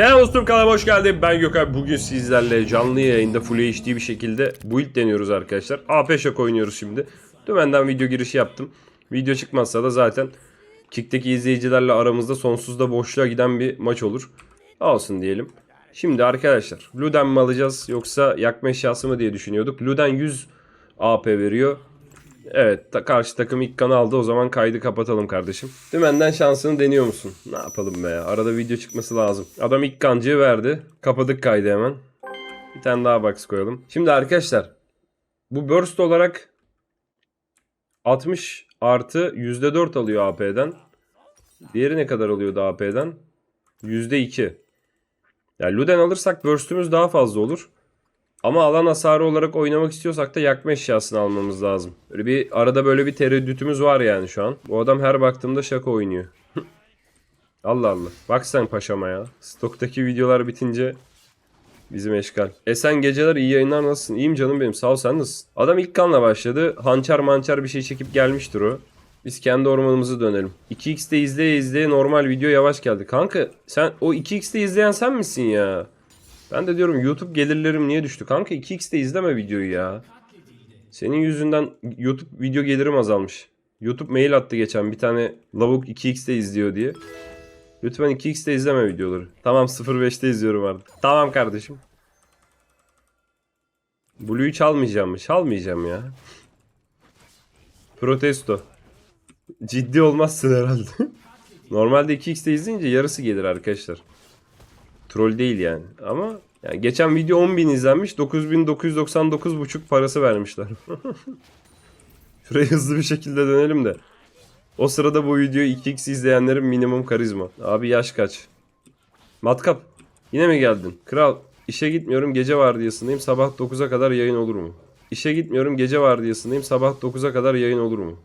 Selam dostum kanalıma hoş geldin. Ben Gökhan. Bugün sizlerle canlı yayında Full HD bir şekilde build deniyoruz arkadaşlar. AP Shock oynuyoruz şimdi. Dümenden video girişi yaptım. Video çıkmazsa da zaten Kick'teki izleyicilerle aramızda sonsuzda boşluğa giden bir maç olur. Olsun diyelim. Şimdi arkadaşlar Luden mi alacağız yoksa yakma eşyası mı diye düşünüyorduk. Luden 100 AP veriyor. Evet ta- karşı takım ilk kanı aldı o zaman kaydı kapatalım kardeşim. Dümenden şansını deniyor musun? Ne yapalım be arada video çıkması lazım. Adam ilk kancığı verdi. Kapadık kaydı hemen. Bir tane daha box koyalım. Şimdi arkadaşlar bu burst olarak 60 artı %4 alıyor AP'den. Diğeri ne kadar alıyordu AP'den? %2. Yani Luden alırsak burst'ümüz daha fazla olur. Ama alan hasarı olarak oynamak istiyorsak da yakma eşyasını almamız lazım. Böyle bir arada böyle bir tereddütümüz var yani şu an. Bu adam her baktığımda şaka oynuyor. Allah Allah. Bak sen paşama ya. Stoktaki videolar bitince bizim eşkal. Esen geceler iyi yayınlar nasılsın? İyiyim canım benim. Sağ ol sen nasılsın? Adam ilk kanla başladı. Hançer mançer bir şey çekip gelmiştir o. Biz kendi ormanımızı dönelim. 2x'te izleye izleye normal video yavaş geldi. Kanka sen o 2x'te izleyen sen misin ya? Ben de diyorum YouTube gelirlerim niye düştü? Kanka 2x'te izleme videoyu ya. Senin yüzünden YouTube video gelirim azalmış. YouTube mail attı geçen bir tane lavuk 2x'te izliyor diye. Lütfen 2x'te izleme videoları. Tamam 05'te izliyorum artık. Tamam kardeşim. Blue'yu çalmayacağım mı? Çalmayacağım ya. Protesto. Ciddi olmazsın herhalde. Normalde 2x'te izleyince yarısı gelir arkadaşlar. Troll değil yani. Ama yani geçen video 10.000 izlenmiş. 9.999,5 parası vermişler. Şuraya hızlı bir şekilde dönelim de. O sırada bu videoyu 2x izleyenlerin minimum karizma. Abi yaş kaç? Matkap. Yine mi geldin? Kral işe gitmiyorum gece vardiyasındayım. Sabah 9'a kadar yayın olur mu? İşe gitmiyorum gece vardiyasındayım. Sabah 9'a kadar yayın olur mu?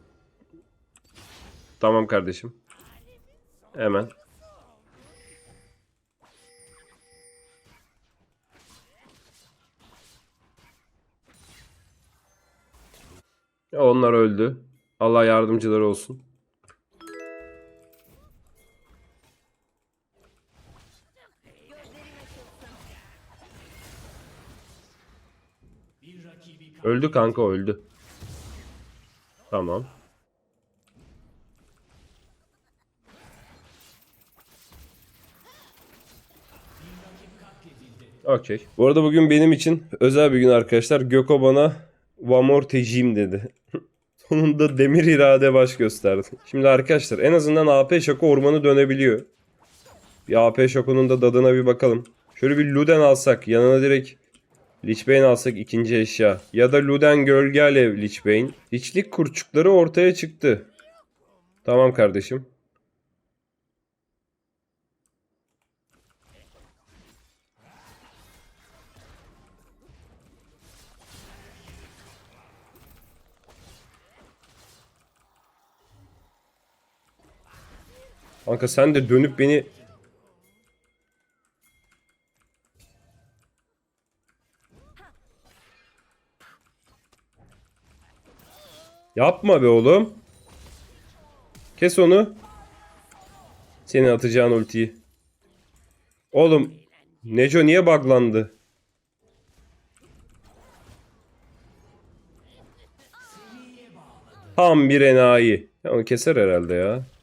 Tamam kardeşim. Hemen. Onlar öldü. Allah yardımcıları olsun. Öldü kanka öldü. Tamam. Okey. Bu arada bugün benim için özel bir gün arkadaşlar. Göko bana Tejim dedi. Sonunda demir irade baş gösterdi. Şimdi arkadaşlar en azından AP Şoko ormanı dönebiliyor. Bir AP Şoko'nun da dadına bir bakalım. Şöyle bir Luden alsak yanına direkt Lich Bane alsak ikinci eşya. Ya da Luden Gölge Alev Lich Bane. Hiçlik kurçukları ortaya çıktı. Tamam kardeşim. Kanka sen de dönüp beni Yapma be oğlum. Kes onu. Senin atacağın ultiyi. Oğlum Neco niye buglandı? Tam bir enayi. Ya onu keser herhalde ya.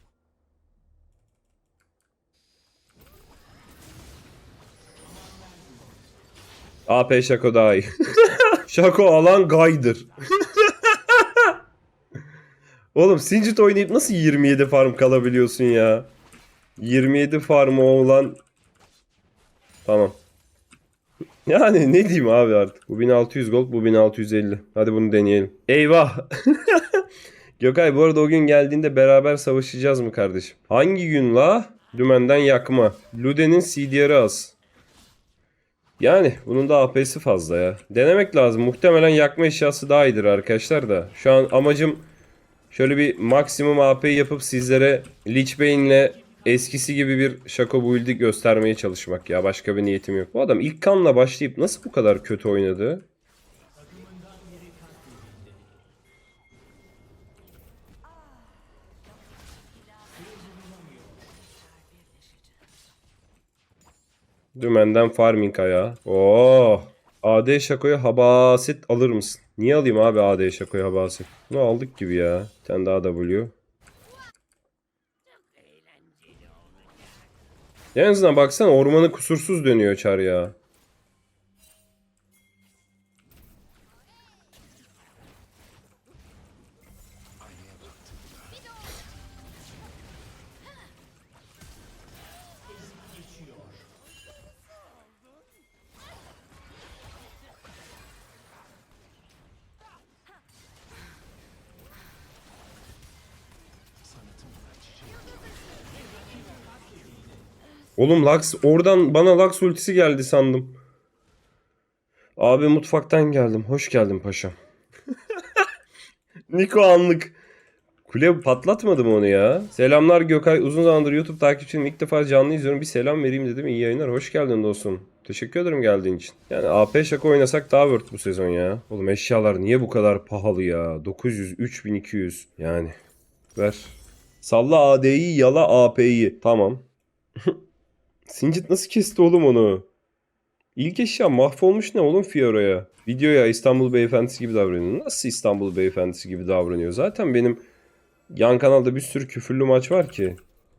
AP Şako daha iyi. Şako alan gaydır. Oğlum Singed oynayıp nasıl 27 farm kalabiliyorsun ya? 27 farm olan... Tamam. Yani ne diyeyim abi artık. Bu 1600 gold, bu 1650. Hadi bunu deneyelim. Eyvah! Gökay bu arada o gün geldiğinde beraber savaşacağız mı kardeşim? Hangi gün la? Dümenden yakma. Luden'in CDR'ı az. Yani bunun da AP'si fazla ya. Denemek lazım. Muhtemelen yakma eşyası daha iyidir arkadaşlar da. Şu an amacım şöyle bir maksimum AP yapıp sizlere Lich Bane'le eskisi gibi bir Shaco build'i göstermeye çalışmak ya. Başka bir niyetim yok. Bu adam ilk kanla başlayıp nasıl bu kadar kötü oynadı? Dümenden farming ayağı. Oo. AD Şako'ya habaset alır mısın? Niye alayım abi AD Şako'ya habaset? Bunu aldık gibi ya. Bir tane daha W. En azından baksana ormanı kusursuz dönüyor çar ya. Oğlum Lux oradan bana Lux ultisi geldi sandım. Abi mutfaktan geldim. Hoş geldin paşam. Niko anlık. Kule patlatmadı mı onu ya? Selamlar Gökay. Uzun zamandır YouTube takipçinim. İlk defa canlı izliyorum. Bir selam vereyim dedim. İyi yayınlar. Hoş geldin dostum. Teşekkür ederim geldiğin için. Yani AP şaka oynasak daha worth bu sezon ya. Oğlum eşyalar niye bu kadar pahalı ya? 900, 3200. Yani. Ver. Salla AD'yi, yala AP'yi. Tamam. Sincit nasıl kesti oğlum onu? İlk eşya mahvolmuş ne oğlum Fiora'ya? Videoya İstanbul beyefendisi gibi davranıyor. Nasıl İstanbul beyefendisi gibi davranıyor? Zaten benim yan kanalda bir sürü küfürlü maç var ki.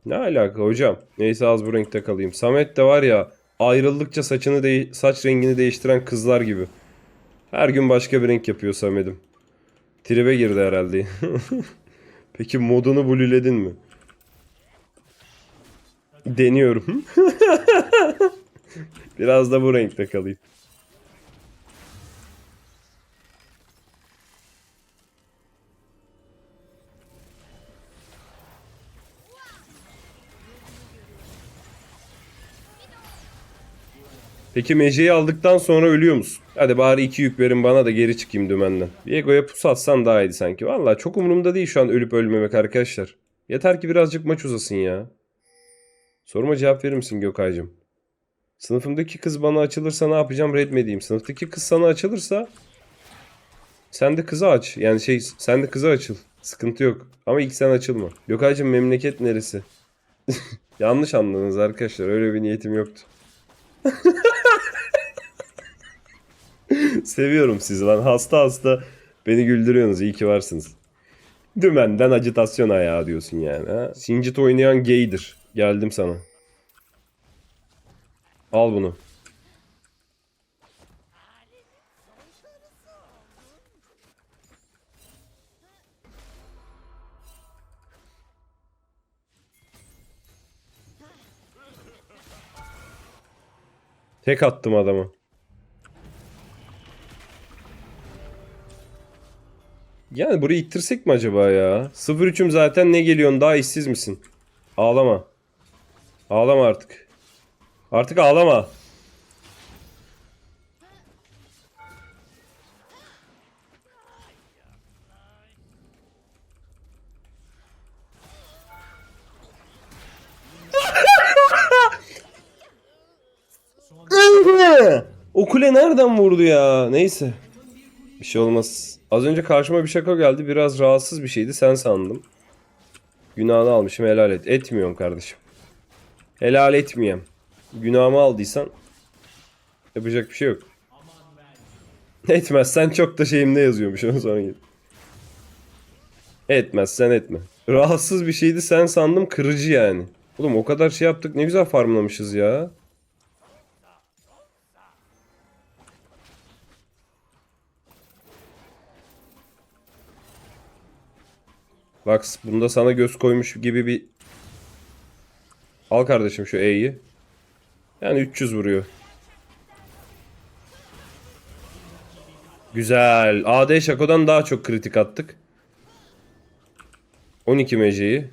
Ne alaka hocam? Neyse az bu renkte kalayım. Samet de var ya ayrıldıkça saçını deği- saç rengini değiştiren kızlar gibi. Her gün başka bir renk yapıyor Samet'im. Tribe girdi herhalde. Peki modunu blue'ledin mi? Deniyorum. Biraz da bu renkte kalayım. Peki Mece'yi aldıktan sonra ölüyor musun? Hadi bari iki yük verin bana da geri çıkayım dümenden. Diego'ya pusu atsan daha iyiydi sanki. Valla çok umurumda değil şu an ölüp ölmemek arkadaşlar. Yeter ki birazcık maç uzasın ya. Soruma cevap verir misin Gökay'cığım? Sınıfımdaki kız bana açılırsa ne yapacağım red mi edeyim? Sınıftaki kız sana açılırsa sen de kıza aç. Yani şey sen de kıza açıl. Sıkıntı yok. Ama ilk sen açılma. Gökay'cığım memleket neresi? Yanlış anladınız arkadaşlar. Öyle bir niyetim yoktu. Seviyorum sizi lan. Hasta hasta beni güldürüyorsunuz. İyi ki varsınız. Dümenden acitasyon ayağı diyorsun yani. Ha? Sincit oynayan gaydir. Geldim sana. Al bunu. Tek attım adamı. Yani burayı ittirsek mi acaba ya? 0-3'üm zaten ne geliyorsun daha işsiz misin? Ağlama. Ağlama artık. Artık ağlama. o kule nereden vurdu ya? Neyse. Bir şey olmaz. Az önce karşıma bir şaka geldi. Biraz rahatsız bir şeydi. Sen sandım. Günahını almışım. Helal et. Etmiyorum kardeşim. Helal etmeyeyim. Günahımı aldıysan yapacak bir şey yok. Etmezsen çok da şeyimde yazıyormuş onu sonra git. Etmezsen etme. Rahatsız bir şeydi sen sandım kırıcı yani. Oğlum o kadar şey yaptık ne güzel farmlamışız ya. Bak bunda sana göz koymuş gibi bir... Al kardeşim şu E'yi. Yani 300 vuruyor. Güzel. AD Şako'dan daha çok kritik attık. 12 meceyi.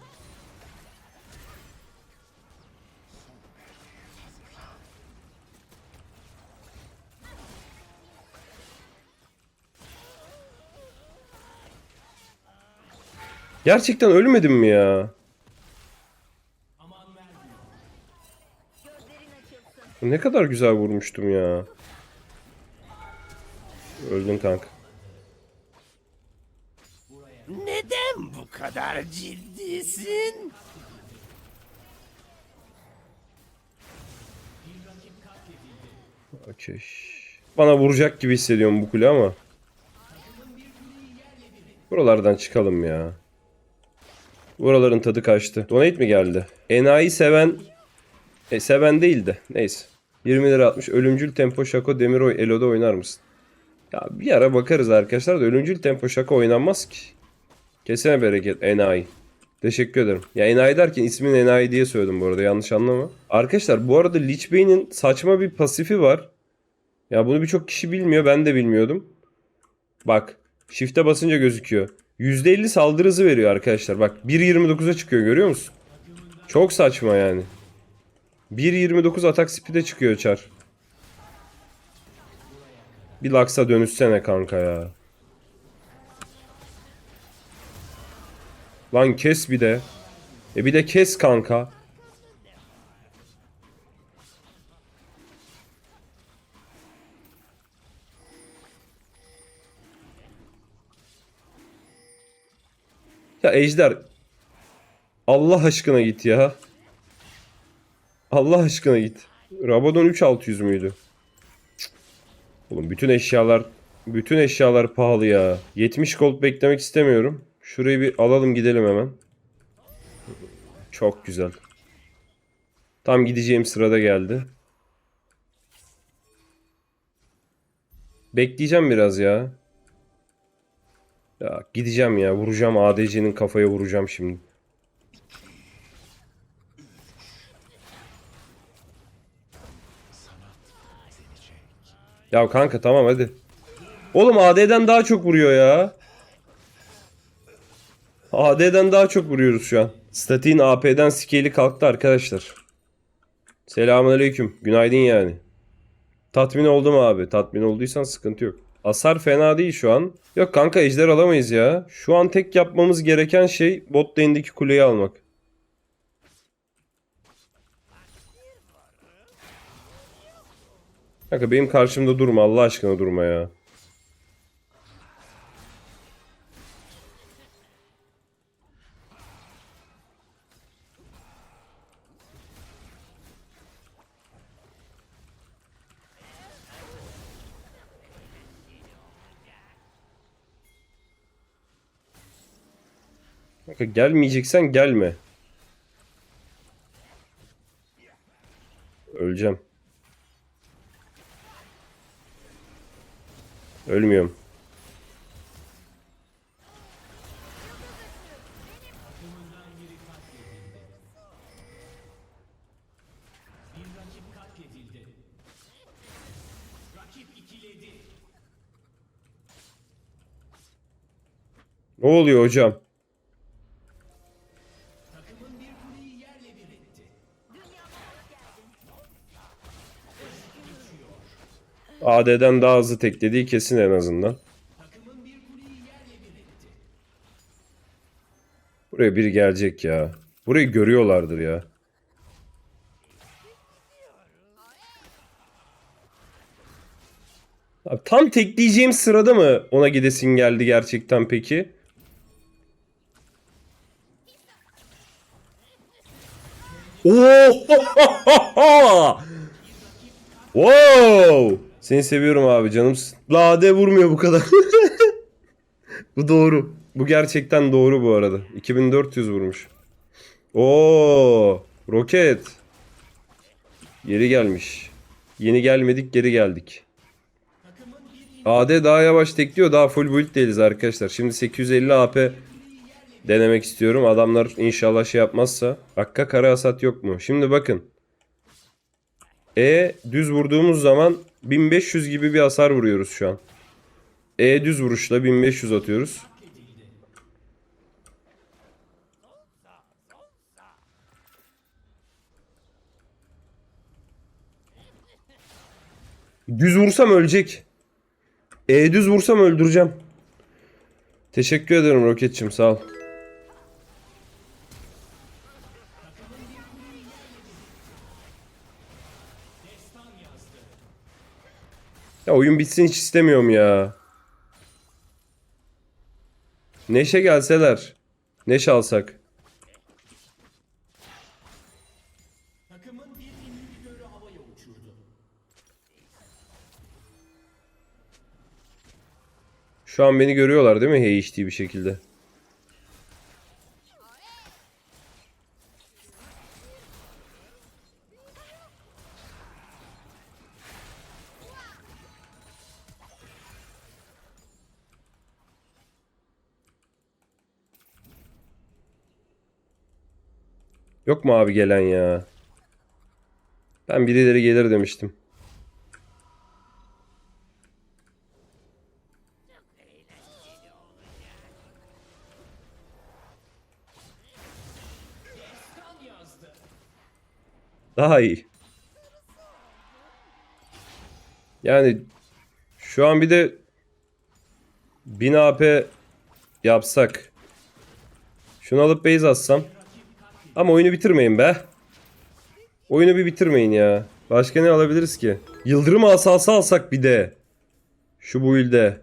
Gerçekten ölmedim mi ya? Ne kadar güzel vurmuştum ya. Öldün kanka. Neden bu kadar ciddisin? Okey. Bana vuracak gibi hissediyorum bu kule ama. Buralardan çıkalım ya. Buraların tadı kaçtı. Donate mi geldi? Enayi seven... E, seven değildi. Neyse. 20 lira atmış. Ölümcül tempo şako Demiroy Elo'da oynar mısın? Ya bir ara bakarız arkadaşlar da ölümcül tempo şaka oynanmaz ki. Kesene bereket enayi. Teşekkür ederim. Ya enayi derken ismin enayi diye söyledim bu arada yanlış anlama. Arkadaşlar bu arada Lich Bey'in saçma bir pasifi var. Ya bunu birçok kişi bilmiyor ben de bilmiyordum. Bak shift'e basınca gözüküyor. %50 saldırı hızı veriyor arkadaşlar. Bak 1.29'a çıkıyor görüyor musun? Çok saçma yani. 1.29 atak speed'e çıkıyor çar. Bir laksa dönüşsene kanka ya. Lan kes bir de. E bir de kes kanka. Ya Ejder. Allah aşkına git ya. Allah aşkına git. Rabadon 3600 müydü? Cık. Oğlum bütün eşyalar bütün eşyalar pahalı ya. 70 gold beklemek istemiyorum. Şurayı bir alalım gidelim hemen. Çok güzel. Tam gideceğim sırada geldi. Bekleyeceğim biraz ya. Ya gideceğim ya. Vuracağım ADC'nin kafaya vuracağım şimdi. Ya kanka tamam hadi. Oğlum AD'den daha çok vuruyor ya. AD'den daha çok vuruyoruz şu an. Statin AP'den scale'i kalktı arkadaşlar. Selamünaleyküm. Günaydın yani. Tatmin oldum abi. Tatmin olduysan sıkıntı yok. Asar fena değil şu an. Yok kanka ejder alamayız ya. Şu an tek yapmamız gereken şey bot lane'deki kuleyi almak. Kanka benim karşımda durma Allah aşkına durma ya. Kanka gelmeyeceksen gelme. Öleceğim. Ölmüyorum. Ne oluyor hocam? AD'den daha hızlı teklediği kesin en azından. Buraya biri gelecek ya. Burayı görüyorlardır ya. Abi tam tekleyeceğim sırada mı ona gidesin geldi gerçekten peki? Oo! Wow! Seni seviyorum abi canımsın. Lade vurmuyor bu kadar. bu doğru. Bu gerçekten doğru bu arada. 2400 vurmuş. Oo! Roket. Geri gelmiş. Yeni gelmedik geri geldik. AD daha yavaş tekliyor. Daha full build değiliz arkadaşlar. Şimdi 850 AP denemek istiyorum. Adamlar inşallah şey yapmazsa. Hakka kara hasat yok mu? Şimdi bakın. E düz vurduğumuz zaman 1500 gibi bir hasar vuruyoruz şu an. E düz vuruşla 1500 atıyoruz. Düz vursam ölecek. E düz vursam öldüreceğim. Teşekkür ederim Roketçim sağ ol. Ya oyun bitsin hiç istemiyorum ya. Neşe gelseler. Neşe alsak. Şu an beni görüyorlar değil mi HD bir şekilde? Yok mu abi gelen ya? Ben birileri gelir demiştim. Daha iyi. Yani şu an bir de 1000 AP yapsak. Şunu alıp base atsam. Ama oyunu bitirmeyin be. Oyunu bir bitirmeyin ya. Başka ne alabiliriz ki? Yıldırım asası alsak bir de. Şu build'e.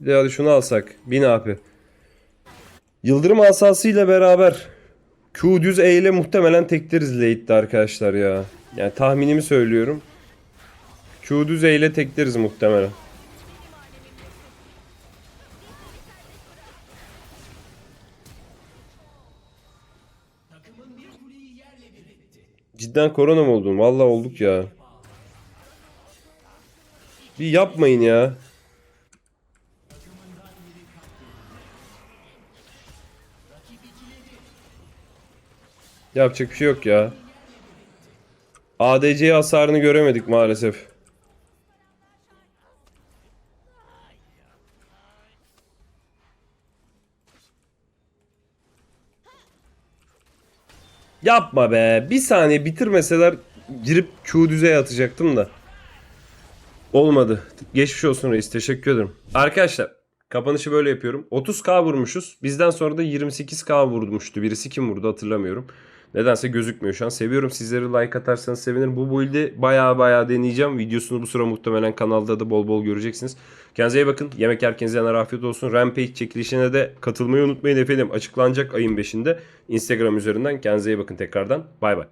Bir de hadi şunu alsak. 1000 AP. Yıldırım asasıyla beraber Q düz E ile muhtemelen tekleriz late'de arkadaşlar ya. Yani tahminimi söylüyorum. Q düz E ile tekleriz muhtemelen. Cidden korona mı oldun? Vallahi olduk ya. Bir yapmayın ya. Yapacak bir şey yok ya. ADC hasarını göremedik maalesef. Yapma be. Bir saniye bitirmeseler girip Q düzeye atacaktım da. Olmadı. Geçmiş olsun reis. Teşekkür ederim. Arkadaşlar kapanışı böyle yapıyorum. 30k vurmuşuz. Bizden sonra da 28k vurmuştu. Birisi kim vurdu hatırlamıyorum. Nedense gözükmüyor şu an. Seviyorum sizleri like atarsanız sevinirim. Bu build'i baya baya deneyeceğim. Videosunu bu sıra muhtemelen kanalda da bol bol göreceksiniz. Kendinize iyi bakın. Yemek yerken izleyenler afiyet olsun. Rampage çekilişine de katılmayı unutmayın efendim. Açıklanacak ayın 5'inde Instagram üzerinden. Kendinize iyi bakın tekrardan. Bay bay.